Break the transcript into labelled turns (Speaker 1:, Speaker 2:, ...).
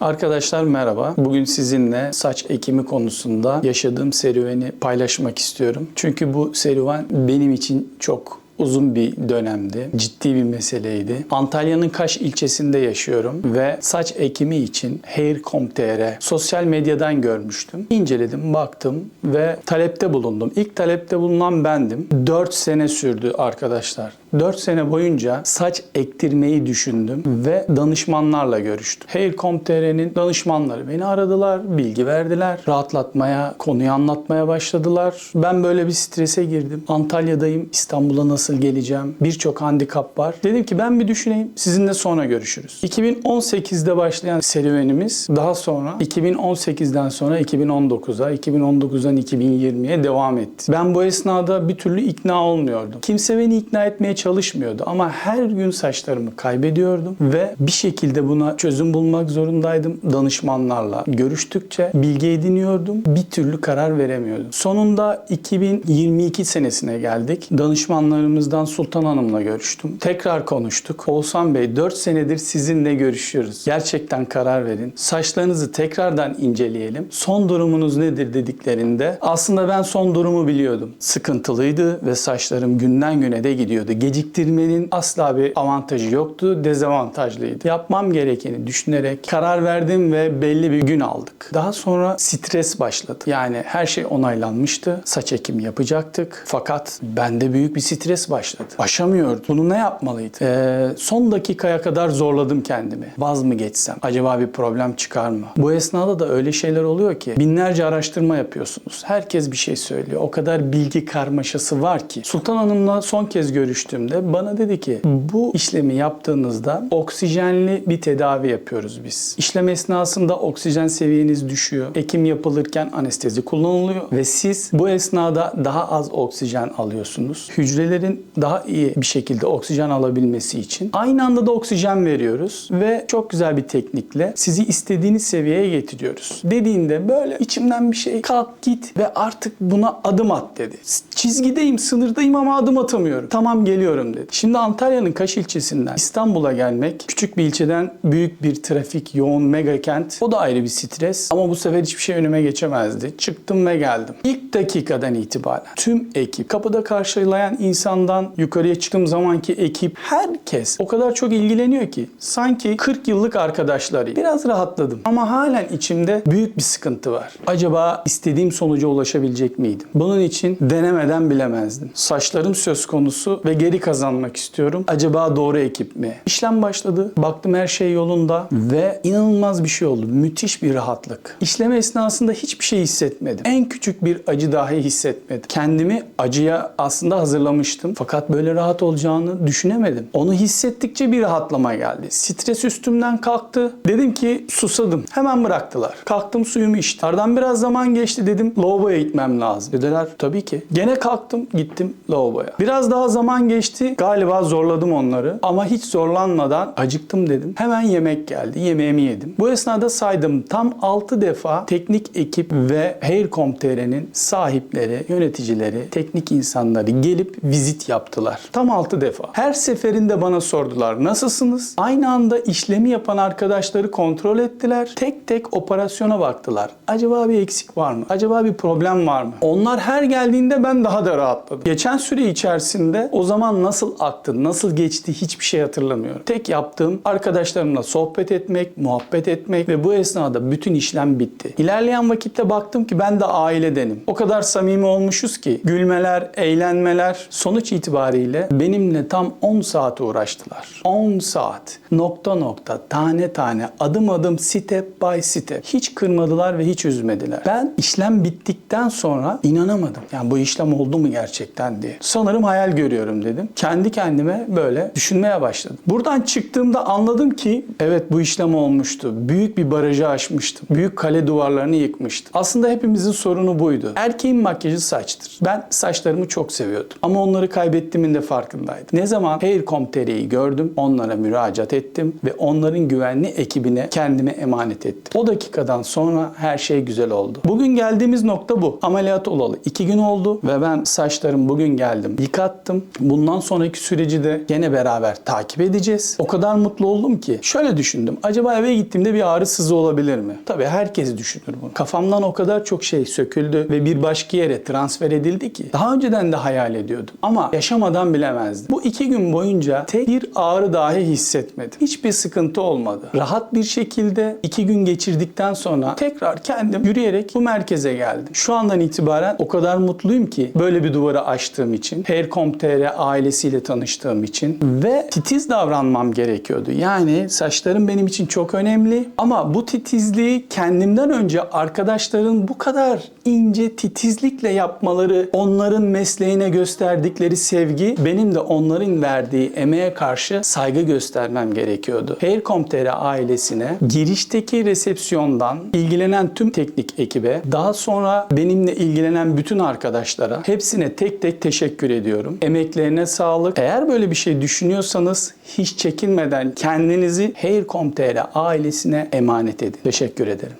Speaker 1: Arkadaşlar merhaba. Bugün sizinle saç ekimi konusunda yaşadığım serüveni paylaşmak istiyorum. Çünkü bu serüven benim için çok uzun bir dönemdi. Ciddi bir meseleydi. Antalya'nın Kaş ilçesinde yaşıyorum ve saç ekimi için Hair.com.tr sosyal medyadan görmüştüm. İnceledim, baktım ve talepte bulundum. İlk talepte bulunan bendim. 4 sene sürdü arkadaşlar. 4 sene boyunca saç ektirmeyi düşündüm ve danışmanlarla görüştüm. Hair.com.tr'nin danışmanları beni aradılar, bilgi verdiler. Rahatlatmaya, konuyu anlatmaya başladılar. Ben böyle bir strese girdim. Antalya'dayım, İstanbul'a nasıl geleceğim? Birçok handikap var. Dedim ki ben bir düşüneyim, sizinle sonra görüşürüz. 2018'de başlayan serüvenimiz daha sonra 2018'den sonra 2019'a, 2019'dan 2020'ye devam etti. Ben bu esnada bir türlü ikna olmuyordum. Kimse beni ikna etmeye çalışmıyordu ama her gün saçlarımı kaybediyordum ve bir şekilde buna çözüm bulmak zorundaydım. Danışmanlarla görüştükçe bilgi ediniyordum. Bir türlü karar veremiyordum. Sonunda 2022 senesine geldik. Danışmanlarımızdan Sultan Hanım'la görüştüm. Tekrar konuştuk. Oğuzhan Bey 4 senedir sizinle görüşüyoruz. Gerçekten karar verin. Saçlarınızı tekrardan inceleyelim. Son durumunuz nedir dediklerinde aslında ben son durumu biliyordum. Sıkıntılıydı ve saçlarım günden güne de gidiyordu. Geciktirmenin asla bir avantajı yoktu, dezavantajlıydı. Yapmam gerekeni düşünerek karar verdim ve belli bir gün aldık. Daha sonra stres başladı. Yani her şey onaylanmıştı. Saç ekimi yapacaktık. Fakat bende büyük bir stres başladı. Aşamıyordum. Bunu ne yapmalıydı? Ee, son dakikaya kadar zorladım kendimi. Vaz mı geçsem? Acaba bir problem çıkar mı? Bu esnada da öyle şeyler oluyor ki binlerce araştırma yapıyorsunuz. Herkes bir şey söylüyor. O kadar bilgi karmaşası var ki. Sultan Hanım'la son kez görüştüğümde bana dedi ki bu işlemi yaptığınızda oksijenli bir tedavi yapıyoruz biz. İşlem esnasında oksijen seviyeniz düşüyor. Ekim yapılırken anestezi kullanılıyor ve siz bu esnada daha az oksijen alıyorsunuz. Hücrelerin daha iyi bir şekilde oksijen alabilmesi için aynı anda da oksijen veriyoruz ve çok güzel bir teknikle sizi istediğiniz seviyeye getiriyoruz. Dediğinde böyle içimden bir şey kalk git ve artık buna adım at dedi. Çizgideyim, sınırdayım ama adım atamıyorum. Tamam geliyorum dedi. Şimdi Antalya'nın Kaş ilçesinden İstanbul'a gelmek küçük bir ilçeden büyük bir trafik, yoğun mega kent. O da ayrı bir stres ama bu sefer hiçbir şey önüme geçemezdi. Çıktım ve geldim. İlk dakikadan itibaren tüm ekip, kapıda karşılayan insandan yukarıya çıktığım zamanki ekip, herkes o kadar çok ilgileniyor ki sanki 40 yıllık arkadaşlarıyım. Biraz rahatladım ama halen içimde büyük bir sıkıntı var. Acaba istediğim sonuca ulaşabilecek miydim? Bunun için denemeden bilemezdim. Saçlarım söz konusu ve geri kazanmak istiyorum. Acaba doğru ekip mi? İşlem başladı. Baktım her şey yolunda ve inanılmaz bir şey oldu. Müthiş bir rahatlık. İşlem esnasında hiçbir şey hissetmedim. En küçük bir acı dahi hissetmedim. Kendimi acıya aslında hazırlamıştım. Fakat böyle rahat olacağını düşünemedim. Onu hissettikçe bir rahatlama geldi. Stres üstümden kalktı. Dedim ki susadım. Hemen bıraktılar. Kalktım suyumu içtim. Aradan biraz zaman geçti dedim lavaboya gitmem lazım. Dediler tabii ki. Gene kalktım gittim lavaboya. Biraz daha zaman geçti. Galiba zorladım onları. Ama hiç zorlanmadan acıktım dedim. Hemen yemek geldi. Yemeğimi yedim. Bu esnada saydım tam 6 defa teknik ekip ve Hair.com.tr'nin sahipleri, yöneticileri, teknik insanları gelip vizit yaptılar. Tam 6 defa. Her seferinde bana sordular nasılsınız? Aynı anda işlemi yapan arkadaşları kontrol ettiler. Tek tek operasyona baktılar. Acaba bir eksik var mı? Acaba bir problem var mı? Onlar her geldiğinde ben daha da rahatladım. Geçen süre içerisinde o zaman nasıl aktı, nasıl geçti hiçbir şey hatırlamıyorum. Tek yaptığım arkadaşlarımla sohbet etmek, muhabbet etmek ve bu esnada bütün işlem bitti. İlerleyen vakitte baktım ki ben de ailedenim. O kadar samimi olmuşuz ki gülmeler, eğlenmeler sonuç itibariyle benimle tam 10 saat uğraştılar. 10 saat. Nokta nokta, tane tane, adım adım, step by step. Hiç kırmadılar ve hiç üzmediler. Ben işlem bittikten sonra inanamadım. Yani bu işlem oldu mu gerçekten diye. Sanırım hayal görüyorum dedim. Kendi kendime böyle düşünmeye başladım. Buradan çıktığımda anladım ki evet bu işlem olmuştu. Büyük bir barajı aşmıştım. Büyük kale duvarlarını yıkmıştım. Aslında hepimizin sorunu buydu. Erkeğin makyajı saçtır. Ben saçlarımı çok seviyordum. Ama onları kaybettiğimin de farkındaydım. Ne zaman Hair.com.tr'yi gördüm, onlara müracaat ettim ve onların güvenli ekibine kendime emanet ettim. O dakikadan sonra her şey güzel oldu. Bugün geldiğimiz nokta bu. Ameliyat olalı iki gün oldu ve ben saçlarım bugün geldim. Yıkattım. Bunlar Bundan sonraki süreci de gene beraber takip edeceğiz. O kadar mutlu oldum ki şöyle düşündüm. Acaba eve gittiğimde bir ağrı sızı olabilir mi? Tabii herkes düşünür bunu. Kafamdan o kadar çok şey söküldü ve bir başka yere transfer edildi ki daha önceden de hayal ediyordum. Ama yaşamadan bilemezdim. Bu iki gün boyunca tek bir ağrı dahi hissetmedim. Hiçbir sıkıntı olmadı. Rahat bir şekilde iki gün geçirdikten sonra tekrar kendim yürüyerek bu merkeze geldim. Şu andan itibaren o kadar mutluyum ki böyle bir duvarı aştığım için, Hair.com.tr ailesiyle tanıştığım için ve titiz davranmam gerekiyordu. Yani saçlarım benim için çok önemli ama bu titizliği kendimden önce arkadaşların bu kadar ince titizlikle yapmaları, onların mesleğine gösterdikleri sevgi, benim de onların verdiği emeğe karşı saygı göstermem gerekiyordu. Hair.com.tr ailesine girişteki resepsiyondan ilgilenen tüm teknik ekibe, daha sonra benimle ilgilenen bütün arkadaşlara hepsine tek tek teşekkür ediyorum. Emeklerine sağlık. Eğer böyle bir şey düşünüyorsanız hiç çekinmeden kendinizi Hair.com.tr ailesine emanet edin. Teşekkür ederim.